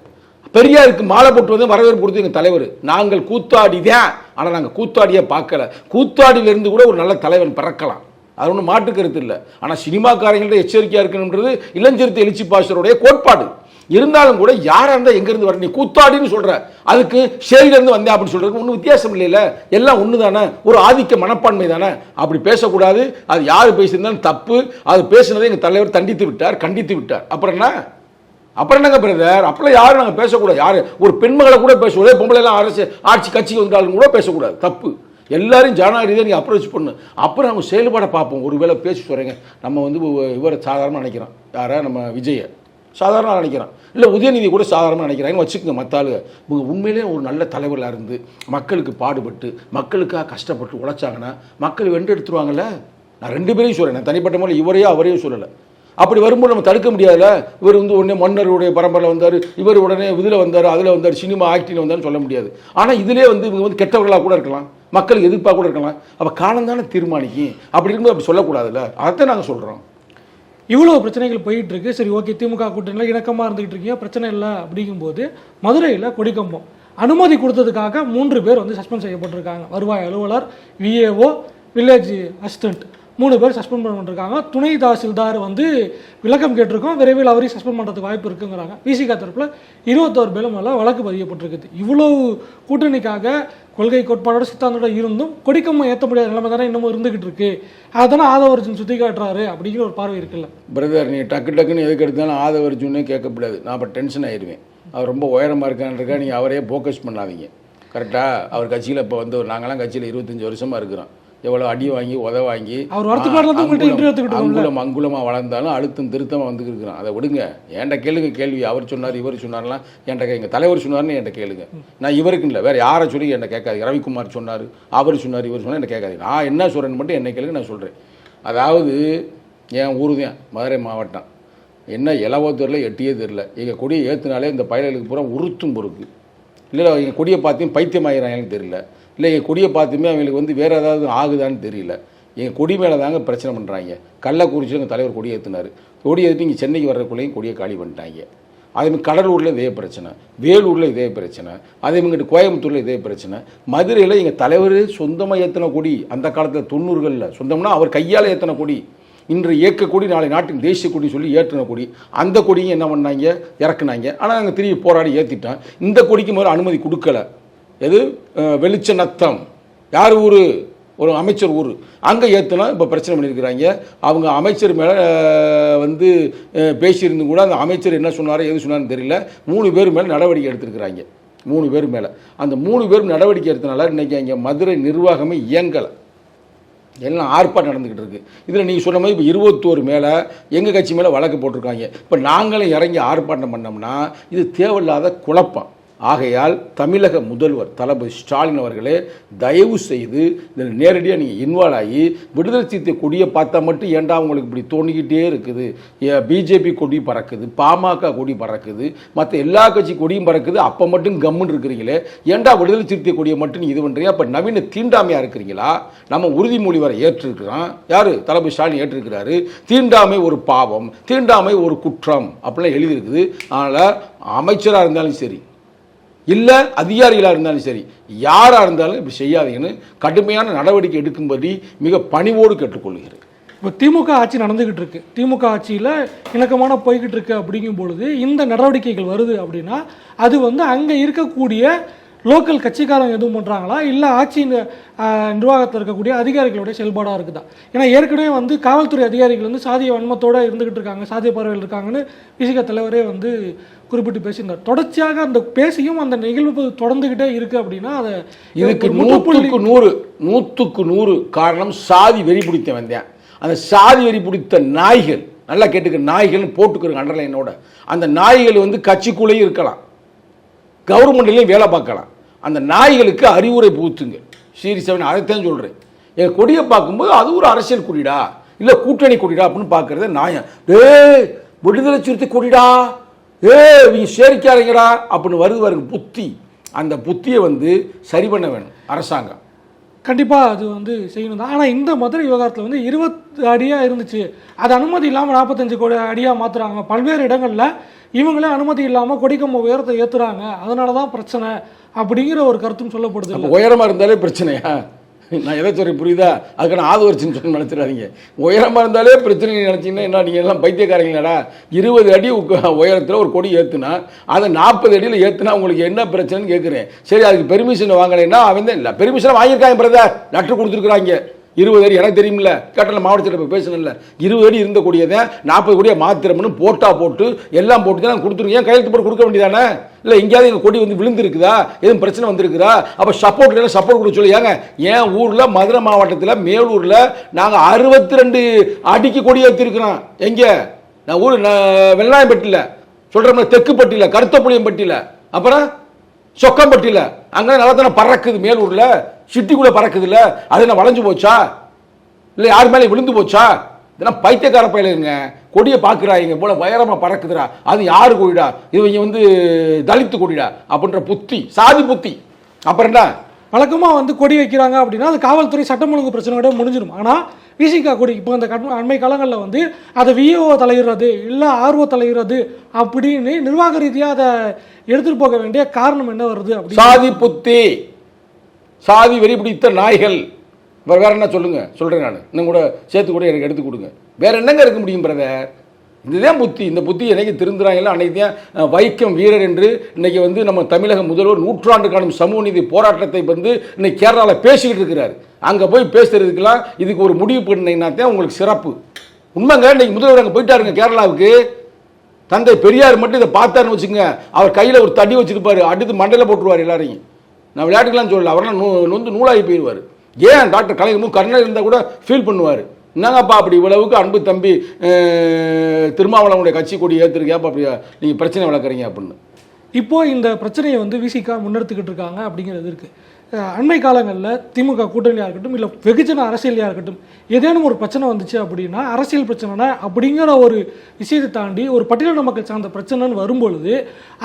பெரியாருக்கு மாலை போட்டு வந்து வரவேற்பு கொடுத்து எங்கள் தலைவர். நாங்கள் கூத்தாடிதான். ஆனால் நாங்கள் கூத்தாடியே பார்க்கல. கூத்தாடியிலிருந்து கூட ஒரு நல்ல தலைவன் பிறக்கலாம். அது ஒன்றும் மாற்று கருத்து இல்லை. ஆனால் சினிமாக்காரங்கள்ட்ட எச்சரிக்கையாக இருக்கணுன்றது இளஞ்சிறுத்தை எழுச்சி பாஷருடைய கோட்பாடு. இருந்தாலும் கூட யாராக இருந்தால் எங்கேருந்து வர நீ கூத்தாடின்னு சொல்கிற அதுக்கு ஷேரிலேருந்து வந்தேன் அப்படின்னு சொல்கிறதுக்கு ஒன்றும் வித்தியாசம் இல்லைல்ல. எல்லாம் ஒன்று தானே ஒரு ஆதிக்க மனப்பான்மை தானே? அப்படி பேசக்கூடாது. அது யார் பேசியிருந்தாலும் தப்பு. அது பேசுனதை எங்கள் தலைவர் தண்டித்து விட்டார் கண்டித்து விட்டார். அப்புறம் என்ன? அப்புறம் என்னங்க பிரதர் அப்பெல்லாம் யாரும் நாங்கள் பேசக்கூடாது. யார்? ஒரு பெண்மகளை கூட பேசக்கூடாது பொம்பளை எல்லாம் அரசு ஆட்சி கட்சிக்கு வந்தாலும் கூட பேசக்கூடாது. தப்பு. எல்லாரும் ஜனநாயக ரீதியாக நீங்கள் அப்ரோச் பண்ணு. அப்புறம் நம்ம செயல்பாடை பார்ப்போம். ஒருவேளை பேசி சொல்கிறேங்க நம்ம வந்து இவரை சாதாரணமாக நினைக்கிறோம் யாரை? நம்ம விஜயை. சாதாரணமாக நினைக்கிறோம் இல்லை உதயநிதி கூட சாதாரணமாக நினைக்கிறாங்கன்னு வச்சுக்கோங்க மற்ற ஆளுங்க. இவங்க உண்மையிலே ஒரு நல்ல தலைவராக இருந்து மக்களுக்கு பாடுபட்டு மக்களுக்காக கஷ்டப்பட்டு உழைச்சாங்கன்னா மக்கள் வென்று எடுத்துருவாங்கல்ல? நான் ரெண்டு பேரையும் சொல்கிறேன் தனிப்பட்ட முறையில் இவரையும் அவரையும் சொல்லலை. அப்படி வரும்போது நம்ம தடுக்க முடியாதுல்ல? இவர் வந்து உடனே மன்னருடைய பரம்பரையில் வந்தார். இவர் உடனே இதில் வந்தார் அதில் வந்தார் சினிமா ஆக்டிங் வந்தார்னு சொல்ல முடியாது. ஆனால் இதிலே வந்து இவங்க வந்து கெட்டவர்களாக கூட இருக்கலாம். மக்கள் எதிர்ப்பாக கூட இருக்கலாம். அப்போ காலம் தானே தீர்மானிக்கும். அப்படி இருக்கும்போது அப்படி சொல்லக்கூடாதுல்ல? அதைத்தான் நாங்கள் சொல்கிறோம் இவ்வளோ பிரச்சனைகள் போயிட்டு இருக்கு சரி ஓகே திமுக கூட்டணியில் இணக்கமாக இருந்துகிட்டு இருக்கீங்க. பிரச்சனை இல்லை அப்படிங்கும்போது மதுரையில் கொடிக்கம்பம் அனுமதி கொடுத்ததுக்காக மூன்று பேர் வந்து சஸ்பெண்ட் செய்யப்பட்டிருக்காங்க. வருவாய் அலுவலர் விஏஓ வில்லேஜ் அசிஸ்டன்ட் மூணு பேர் சஸ்பெண்ட் பண்ணிருக்காங்க. துணை தாசில்தார் வந்து விளக்கம் கேட்டிருக்கோம். விரைவில் அவரையும் சஸ்பெண்ட் பண்ணுறதுக்கு வாய்ப்பு இருக்குங்கிறாங்க. விசிகா தரப்பில் இருபத்தோரு பேரும் மேலே வழக்கு பதியப்பட்டிருக்குது. இவ்வளவு கூட்டணிக்காக கொள்கை கோட்பாடோட சித்தாந்தோட இருந்தும் கொடிக்கம்மை ஏற்ற முடியாத நிலைமை தானே இன்னமும் இருந்துகிட்டு இருக்கு. அதுதானே ஆதவர்ஜுன் சுத்தி காட்டுறாரு அப்படிங்கிற ஒரு பார்வை இருக்குல்ல. பிரதர் நீ டக்கு டக்குன்னு எதுக்கு எடுத்தாலும் ஆதவர்ஜுன்னே கேட்கக்கூடாது நான் அப்போ டென்ஷன் ஆயிடுவேன். அவர் ரொம்ப உயரமாக இருக்கான்றக்கா நீங்கள் அவரே ஃபோக்கஸ் பண்ணாதீங்க. கரெக்டாக அவர் கட்சியில் இப்போ வந்து நாங்களாம் கட்சியில் இருபத்தஞ்சி வருஷமாக இருக்கிறோம். எவ்வளோ அடி வாங்கி உத வாங்கி அவர். அங்குலம் அங்குலமாக வளர்ந்தாலும் அழுத்தம் திருத்தமாக வந்து இருக்கிறோம் அதை விடுங்க. என்கிட்ட கேளுங்க கேள்வி. அவர் சொன்னார் இவர் சொன்னார்லாம் என்கிட்ட எங்கள் தலைவர் சொன்னார்னு என்கிட்ட கேளுங்க. நான் இவருக்கு இல்லை வேறு யாரை சொல்லி என்கிட்ட கேட்காது? ரவிக்குமார் சொன்னார் அவர் சொன்னார் இவர் சொன்னார் என்ன கேட்காது. நான் என்ன சொல்கிறேன்னு மட்டும் என்னை கேளுங்க நான் சொல்கிறேன் அதாவது என் ஊர் தான் மதுரை மாவட்டம். என்ன இலவத்தூரில் எட்டியே தெரில எங்கள் கொடியை ஏற்றுனாலே இந்த பயல்களுக்கு பூரா உருத்தும் பொறுக்கு இல்லை எங்கள் கொடியை பார்த்தையும் பைத்தியமாயிராங்கன்னு தெரியல. இல்லை எங்கள் கொடியை பார்த்துமே அவங்களுக்கு வந்து வேறு ஏதாவது ஆகுதான்னு தெரியல. எங்கள் கொடி மேலே தாங்க பிரச்சனை பண்ணுறாங்க கள்ளக்குறிச்சியில் எங்கள் தலைவர் கொடி ஏற்றுனார் கொடி ஏற்றி இங்கே சென்னைக்கு வர்றதுக்குள்ளேயும் கொடியை காலி பண்ணிட்டாங்க. அதேமாதிரி கடலூரில் இதே பிரச்சனை வேலூரில் இதே பிரச்சனை அதேமாதிரி கோயம்புத்தூரில் இதே பிரச்சனை. மதுரையில் எங்கள் தலைவர் சொந்தமாக ஏற்றின கொடி அந்த காலத்தில் தொண்ணூறுகளில் சொந்தம்னா அவர் கையால் ஏற்றின கொடி. இன்று இயக்க கொடி நாளை நாட்டின் தேசிய கொடி சொல்லி ஏற்றின கொடி. அந்த கொடியும் என்ன பண்ணாங்க? இறக்குனாங்க. ஆனால் நாங்கள் திரும்பி போராடி ஏற்றிட்டோம் இந்த கொடிக்கு முதல்ல அனுமதி கொடுக்கல. எது? வெளிச்ச நத்தம் யார் ஊர்? ஒரு அமைச்சர் ஊர். அங்கே ஏற்றுனா இப்போ பிரச்சனை பண்ணியிருக்கிறாங்க அவங்க அமைச்சர் மேலே வந்து பேசியிருந்து பேசியிருந்தும் கூட அந்த அமைச்சர் என்ன சொன்னாரோ எது சொன்னார்னு தெரியல. மூணு பேர் மேலே நடவடிக்கை எடுத்திருக்கிறாங்க. மூணு பேர் மேலே. அந்த மூணு பேரும் நடவடிக்கை எடுத்தனால இன்றைக்கி அங்கே மதுரை நிர்வாகமே இயங்கலை. எல்லாம் ஆர்ப்பாட்டம் நடந்துக்கிட்டு இருக்குது இதில் நீங்கள் சொன்ன மாதிரி இப்போ இருபத்தோரு மேலே எங்கள் கட்சி மேலே வழக்கு போட்டிருக்காங்க. இப்போ நாங்களும் இறங்கி ஆர்ப்பாட்டம் பண்ணோம்னா இது தேவையில்லாத குழப்பம். ஆகையால் தமிழக முதல்வர் தளபதி ஸ்டாலின் அவர்களே தயவு செய்து இதில் நேரடியாக நீங்கள் இன்வால்வ் ஆகி விடுதலை சிறுத்தை கொடியை பார்த்தா மட்டும் ஏன்டா உங்களுக்கு இப்படி தோணிக்கிட்டே இருக்குது? பிஜேபி கொடி பறக்குது பாமக கொடி பறக்குது மற்ற எல்லா கட்சி கொடியும் பறக்குது அப்போ மட்டும் கம்முன்னு இருக்கிறீங்களே. ஏன்டா விடுதலை சிறுத்தை கொடியை மட்டும் இது பண்ணுறீங்க அப்போ நவீன தீண்டாமையாக இருக்கிறீங்களா? நம்ம உறுதிமொழி வரை ஏற்றிருக்கிறோம். யார்? தளபதி ஸ்டாலின் ஏற்றிருக்கிறாரு. தீண்டாமை ஒரு பாவம் தீண்டாமை ஒரு குற்றம் அப்படிலாம் எழுதியிருக்குது. அதனால் அமைச்சராக இருந்தாலும் சரி இல்லை அதிகாரிகளாக இருந்தாலும் சரி யாராக இருந்தாலும் இப்படி செய்யாதீங்கன்னு கடுமையான நடவடிக்கை எடுக்கும்படி மிக பணிவோடு கேட்டுக்கொள்கிறேன். இப்போ திமுக ஆட்சி நடந்துகிட்டு இருக்கு. திமுக ஆட்சியில் இணக்கமான போய்கிட்டு இருக்கு அப்படிங்கும் பொழுது இந்த நடவடிக்கைகள் வருது அப்படின்னா அது வந்து அங்கே இருக்கக்கூடிய லோக்கல் கட்சிக்காரங்க எதுவும் பண்ணுறாங்களா இல்லை ஆட்சி நி- ஆஹ் நிர்வாகத்தில் இருக்கக்கூடிய அதிகாரிகளுடைய செயல்பாடாக இருக்குதா? ஏன்னா ஏற்கனவே வந்து காவல்துறை அதிகாரிகள் வந்து சாதிய வன்மத்தோடு இருந்துகிட்டு இருக்காங்க சாதிய பறவைகள் இருக்காங்கன்னு விசிக தலைவரே வந்து குறிப்பிட்டு பேசியிருந்தார். தொடர்ச்சியாக அந்த பேசியும் அந்த நிகழ்வு தொடர்ந்துகிட்டே இருக்கு அப்படின்னா அதை இதுக்கு நூற்றுக்கு நூறு நூற்றுக்கு நூறு காரணம் சாதி வெறி பிடித்த வந்தேன் அந்த சாதி வெறி பிடித்த நாய்கள் நல்லா கேட்டுக்க நாய்கள்னு போட்டுக்கிறோங்க அண்டர்லைனோட அந்த நாய்கள் வந்து கட்சிக்குள்ளேயும் இருக்கலாம். கவர்மெண்ட்லேயும் வேலை பார்க்கலாம். அந்த நாய்களுக்கு அறிவுரை புகுத்துங்க. சீரியஸாக அதைத்தான் சொல்கிறேன் என் கொடியை பார்க்கும்போது அது ஒரு அரசியல் கொடிடா இல்லை கூட்டணி கொடிடா அப்படின்னு பார்க்குறது நாயம் டேய் விடுதலை சிறுத்தை கொடிடா? ஏ இவங்க சேரிக்காரங்கடா? அப்படின்னு வருது வருங்க புத்தி. அந்த புத்தியை வந்து சரி பண்ண வேணும் அரசாங்கம். கண்டிப்பாக அது வந்து செய்யணும் தான். ஆனால் இந்த மதுரை விவகாரத்தில் வந்து இருபது அடியாக இருந்துச்சு. அது அனுமதி இல்லாமல் நாற்பத்தஞ்சு கோடி அடியாக மாற்றுறாங்க பல்வேறு இடங்களில் இவங்களே அனுமதி இல்லாமல் கொடிக்கம்ப உயரத்தை ஏற்றுறாங்க அதனால தான் பிரச்சனை. அப்படிங்கிற ஒரு கருத்தும் சொல்லப்படுது உயரமாக இருந்தாலே பிரச்சனையா? நான் எதை சொல்கிறேன் புரியுதா? அதுக்கு நான் ஆது வச்சுன்னு சொல்லி நினச்சிடாதீங்க. உயரமாக இருந்தாலே பிரச்சனை நினச்சிங்கன்னா என்ன நீங்கள் எல்லாம் பைத்தியக்காரங்களாடா இருபது அடி உயரத்தில் ஒரு கொடி ஏற்றுனா அதை நாற்பது அடியில் ஏற்றுனா உங்களுக்கு என்ன பிரச்சனைன்னு கேட்குறேன் சரி அதுக்கு பெர்மிஷன் வாங்கலைன்னா அவன் தான் இல்லை பெர்மிஷன் வாங்கியிருக்காங்க பிரதர் லெட்டர் கொடுத்துருக்குறாங்க. இருபது அடி எனக்கு தெரியுமில்ல கட்டணம் மாவட்டத்தில் பேசணும்ல இருபது அடி இருந்த கொடியதை நாற்பது கொடியை மாத்திரம்னு போட்டா போட்டு எல்லாம் போட்டு தான் கொடுத்துருங்க. ஏன் கையெழுத்து போட்டு கொடுக்க வேண்டியதானே? இல்லை எங்கேயாவது எங்கள் கொடி வந்து விழுந்திருக்குதா? எதுவும் பிரச்சனை வந்திருக்குதா? அப்போ சப்போர்ட் இல்லை சப்போர்ட் கொடுக்க சொல்லி. ஏங்க என் ஊரில் மதுரை மாவட்டத்தில் மேலூரில் நாங்கள் அறுபத்தி ரெண்டு அடிக்கு கொடி ஏற்றிருக்கிறோம் எங்கே? நான் ஊர் வெள்ளாயம்பட்டியில். சொல்கிறோம்ல தெக்குப்பட்டியில் கருத்தப்புளியம்பட்டியில். அப்புறம் சொக்கம்பட்டியில். அங்கே நல்லா தானே பறக்குது மேலூரில். சிட்டிக்குள்ளே பறக்குதுல்ல? அது என்ன வளைஞ்சு போச்சா? இல்லை யார் மேலே விழுந்து போச்சா? இதெல்லாம் பைத்தியக்கார பயிலுங்க கொடியை பார்க்குறாங்க போல உயரமாக பறக்குதுடா. அது யாரு கொடிடா இது இவங்க வந்து தலித்து கொடிடா அப்படின்ற புத்தி சாதி புத்தி. அப்புறம் என்ன? வழக்கமாக வந்து கொடி வைக்கிறாங்க அப்படின்னா அது காவல்துறை சட்டம் ஒழுங்கு பிரச்சனையோட முடிஞ்சிடும் ஆனால் விசிகா கொடி இப்போ இந்த கட் அண்மை காலங்களில் வந்து அதை விஓ தலையிடுறது இல்லை ஆர்ஓ தலையிடுறது அப்படின்னு நிர்வாக ரீதியாக அதை எடுத்துகிட்டு போக வேண்டிய காரணம் என்ன வருது அப்படி சாதி புத்தி. சாதி வெறி பிடித்த நாய்கள். வேறு வேறு என்ன சொல்லுங்கள் சொல்கிறேன் நான். இன்னும் கூட சேர்த்து கூட எனக்கு எடுத்து கொடுங்க. வேறு என்னங்க இருக்க முடியும் பிரதர் இதுதான் புத்தி. இந்த புத்தி என்னைக்கு திருந்துறாங்களோ அன்னைக்கு தான் வைக்கம் வீரர் என்று இன்னைக்கு வந்து நம்ம தமிழக முதல்வர் நூற்றாண்டு காணும் சமூக நீதி போராட்டத்தை வந்து இன்னைக்கு கேரளாவில் பேசிக்கிட்டு இருக்கிறார். அங்கே போய் பேசுகிறதுக்கெல்லாம் இதுக்கு ஒரு முடிவு பண்ணிங்கன்னா தான் உங்களுக்கு சிறப்பு. உண்மைங்க இன்னைக்கு முதல்வர் அங்கே போயிட்டாருங்க கேரளாவுக்கு. தந்தை பெரியார் மட்டும் இதை பார்த்தாருன்னு வச்சுங்க அவர் கையில் ஒரு தடி வச்சுருப்பாரு. அடுத்து மண்டையில் போட்டுருவார் எல்லாரையும். நான் விளையாட்டுக்கெல்லாம் சொல்லல. அவரெல்லாம் நூ நொந்து நூலாகி போயிடுவார். ஏன் டாக்டர் கலைஞர் மு இருந்தால் கூட ஃபீல் பண்ணுவார். என்னங்கப்பா அப்படி இவ்வளவுக்கு அன்பு தம்பி திருமாவளவனுடைய கட்சி கொடி ஏற்றுருக்கேப்பா அப்படி நீங்கள் பிரச்சனை வளர்க்குறீங்க அப்படின்னு. இப்போது இந்த பிரச்சனையை வந்து விசிகா முன்னெடுத்துக்கிட்டு இருக்காங்க அப்படிங்கிறது இருக்குது அண்மை காலங்களில் திமுக கூட்டணியாக இருக்கட்டும் இல்லை வெகுஜன அரசியலையாக இருக்கட்டும் ஏதேனும் ஒரு பிரச்சனை வந்துச்சு அப்படின்னா அரசியல் பிரச்சனைனா அப்படிங்கிற ஒரு விஷயத்தை தாண்டி ஒரு பட்டியலின மக்கள் சார்ந்த பிரச்சனைன்னு வரும்பொழுது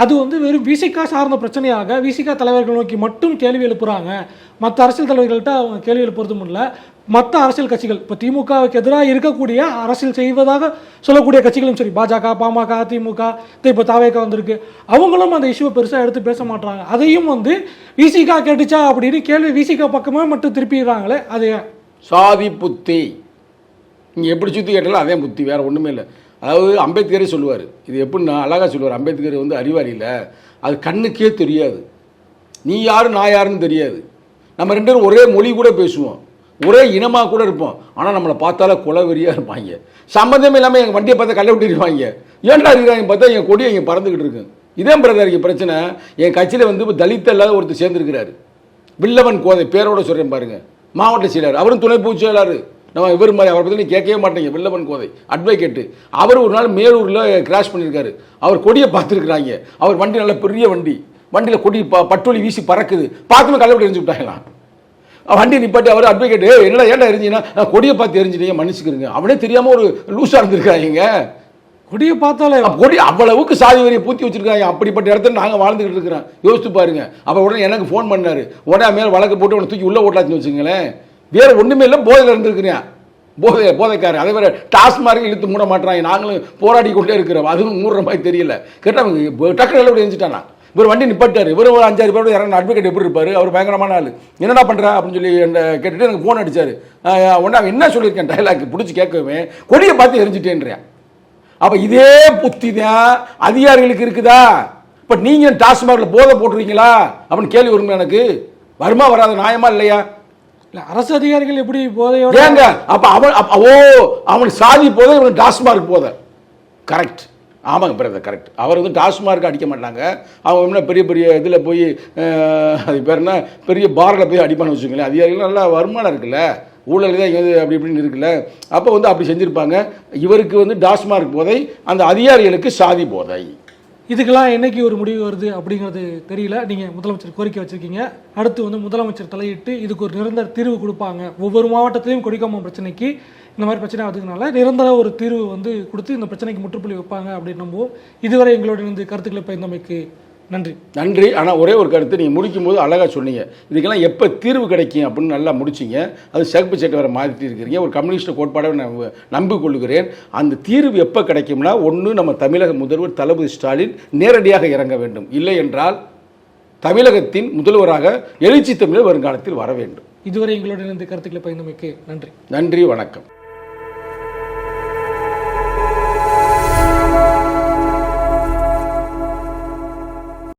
அது வந்து வெறும் விசிகா சார்ந்த பிரச்சனையாக விசிகா தலைவர்கள் நோக்கி மட்டும் கேள்வி எழுப்புறாங்க. மற்ற அரசியல் தலைவர்கள்ட்ட அவங்க கேள்வி எழுப்புறதும் இல்லை. மற்ற அரசியல் கட்சிகள் இப்போ திமுகவுக்கு எதிராக இருக்கக்கூடிய அரசியல் செய்வதாக சொல்லக்கூடிய கட்சிகளும் சரி பாஜக பாமக திமுக இப்போ தாவேக்கா வந்திருக்கு. அவங்களும் அந்த இஷ்யூவை பெருசாக எடுத்து பேச மாட்டாங்க அதையும் வந்து விசிகா கேட்டுச்சா அப்படின்னு கேள்வி விசிகா பக்கமே மட்டும் திருப்பிடுறாங்களே அது. சாதி புத்தி. நீங்கள் எப்படி சுற்றி கேட்டாலும் அதே புத்தி வேறு ஒன்றுமே இல்லை. அதாவது அம்பேத்கரே சொல்லுவார். இது எப்படின்னா அழகாக சொல்லுவார். அம்பேத்கர் வந்து அறிவாளி இல்லை அது கண்ணுக்கே தெரியாது. நீ யாரு நான் யாருன்னு தெரியாது. நம்ம ரெண்டு பேரும் ஒரே மொழி கூட பேசுவோம். ஒரே இனமாக கூட இருப்போம். ஆனால் நம்மளை பார்த்தாலே குலவெறியாக இருப்பாங்க. சம்மந்தமே இல்லாமல் எங்கள் வண்டியை பார்த்தா கல்லை விட்டுருவாங்க ஏன்டா இருக்கிறாங்க பார்த்தா என் கொடியை இங்கே பறந்துக்கிட்டு இருக்கு. இதே பிரதர் இங்கே பிரச்சனை. என் கட்சியில் வந்து இப்போ தலித் இல்லாத ஒருத்தர் சேர்ந்துருக்கிறாரு. வில்லவன் கோதை பேரோட சொல்கிறேன் பாருங்க. மாவட்ட செயலர் அவரும் துணை பொதுச் செயலாளர். நம்ம இவர் மாதிரி அவரை பற்றி கேட்கவே மாட்டேங்க. வில்லவன் கோதை. அட்வொகேட்டு அவர் ஒரு நாள் மேலூரில் கிராஷ் பண்ணியிருக்காரு அவர் கொடியை பார்த்துருக்குறாங்க. அவர் வண்டி நல்ல பெரிய வண்டி. வண்டியில் கொடி ப பட்டொலி வீசி பறக்குது. பார்த்துமே கள்ளப்படி எரிஞ்சு விட்டாங்களாம். வண்டி நிப்பாட்டி அவர் அட்வொகேட் என்னடா ஏன்டா எரிஞ்சிங்கன்னா "நான் கொடியை பார்த்து எரிஞ்சிட்டீங்க மன்னிச்சுக்கிறீங்க அவனே தெரியாமல் ஒரு லூஸாக இருந்திருக்காங்க. கொடியை பார்த்தாலே கொடி அவ்வளவுக்கு சாதி வரியை பூத்தி வச்சிருக்காங்க. அப்படிப்பட்ட இடத்துல நாங்கள் வாழ்ந்துகிட்டு இருக்கிறோம். யோசித்து பாருங்க. அப்போ உடனே எனக்கு ஃபோன் பண்ணாரு. உடனே மேலே வழக்கு போட்டு உடனே தூக்கி உள்ள ஓட்டாச்சுன்னு வச்சுங்களேன் வேற ஒன்றுமே இல்லை போதையில் இருந்திருக்கிறேன். போதை போதைக்காரன். அதே வேற டாஸ்மார்க்கு இழுத்து மூட மாட்டாங்க நாங்களும் போராடி கொண்டே இருக்கிறோம். அதுவும் மூடுற மாதிரி தெரியல. கேட்டால் டக்குனு எல்லாம் எரிஞ்சிட்டானா? இவர் வண்டி நிப்பாட்டாரு இவர் ஒரு அஞ்சாறு பேரோட இறங்க அட்வொகேட் எப்படி இருப்பாரு? அவர் பயங்கரமான ஆள். என்னடா பண்ற? அப்படின்னு சொல்லி என்ன கேட்டுட்டு எனக்கு ஃபோன் அடிச்சாரு. ஆஹ் உடனே அவன் என்ன சொல்லியிருக்கேன் டைலாக் பிடிச்சி கேட்கவே கொடியை பார்த்து எரிஞ்சிட்டேன்றேன் அப்ப இதே புத்தி தான் அதிகாரிகளுக்கு இருக்குதா? இப்ப நீங்க டாஸ்மார்க்ல போதை போட்டுருவீங்களா அப்படின்னு கேள்வி வருமா எனக்கு? வருமா வராத? நியாயமா இல்லையா? இல்லை அரசு அதிகாரிகள் எப்படி போதையோட ஏங்க அப்ப அவன் ஓ அவன் சாதி போதை இவன் டாஸ்மார்க் போதை. கரெக்ட் ஆமாங்க பிரதர் கரெக்ட் அவர் வந்து டாஸ்மார்க் அடிக்க மாட்டாங்க. அவங்க என்ன பெரிய பெரிய இதில் போய் அது பேர் என்ன? பெரிய பாரில் போய் அடிப்பான்னு வச்சுக்கோங்களேன். அதிகாரிகள் நல்லா வருமானம் இருக்குல்ல? ஊழல் தான் எது அப்படி இப்படின்னு இருக்குல்ல? அப்போ வந்து அப்படி செஞ்சுருப்பாங்க. இவருக்கு வந்து டாஸ்மார்க் போதை அந்த அதிகாரிகளுக்கு சாதி போதை. இதுக்கெல்லாம் என்னைக்கு ஒரு முடிவு வருது அப்படிங்கிறது தெரியல. நீங்கள் முதலமைச்சர் கோரிக்கை வச்சுருக்கீங்க. அடுத்து வந்து முதலமைச்சர் தலையிட்டு இதுக்கு ஒரு நிரந்தர தீர்வு கொடுப்பாங்க. ஒவ்வொரு மாவட்டத்திலையும் கொடிக்காம பிரச்சனைக்கு இந்த மாதிரி பிரச்சனை அதுக்குனால நிரந்தர ஒரு தீர்வு வந்து கொடுத்து இந்த பிரச்சனைக்கு முற்றுப்புள்ளி வைப்பாங்க அப்படின்னு நம்புவோம். இதுவரை எங்களோட இருந்து கருத்துக்களை பயந்தமைக்கு நன்றி. நன்றி. ஆனால் ஒரே ஒரு கருத்து நீங்கள் முடிக்கும்போது அழகாக சொன்னீங்க. இதுக்கெல்லாம் எப்போ தீர்வு கிடைக்கும் அப்படின்னு நல்லா முடிச்சிங்க. அது சிறப்பு சட்டை வர மாற்றி இருக்கிறீங்க ஒரு கம்யூனிஸ்ட் கோட்பாடை நான் நம்பிக் கொள்கிறேன் அந்த தீர்வு எப்போ கிடைக்கும்னா ஒன்று நம்ம தமிழக முதல்வர் தளபதி ஸ்டாலின் நேரடியாக இறங்க வேண்டும். இல்லை என்றால் தமிழகத்தின் முதல்வராக எழுச்சி தமிழர் வருங்காலத்தில் வர வேண்டும். இதுவரை எங்களோட இருந்து கருத்துக்களை பயந்தமைக்கு நன்றி. நன்றி வணக்கம்.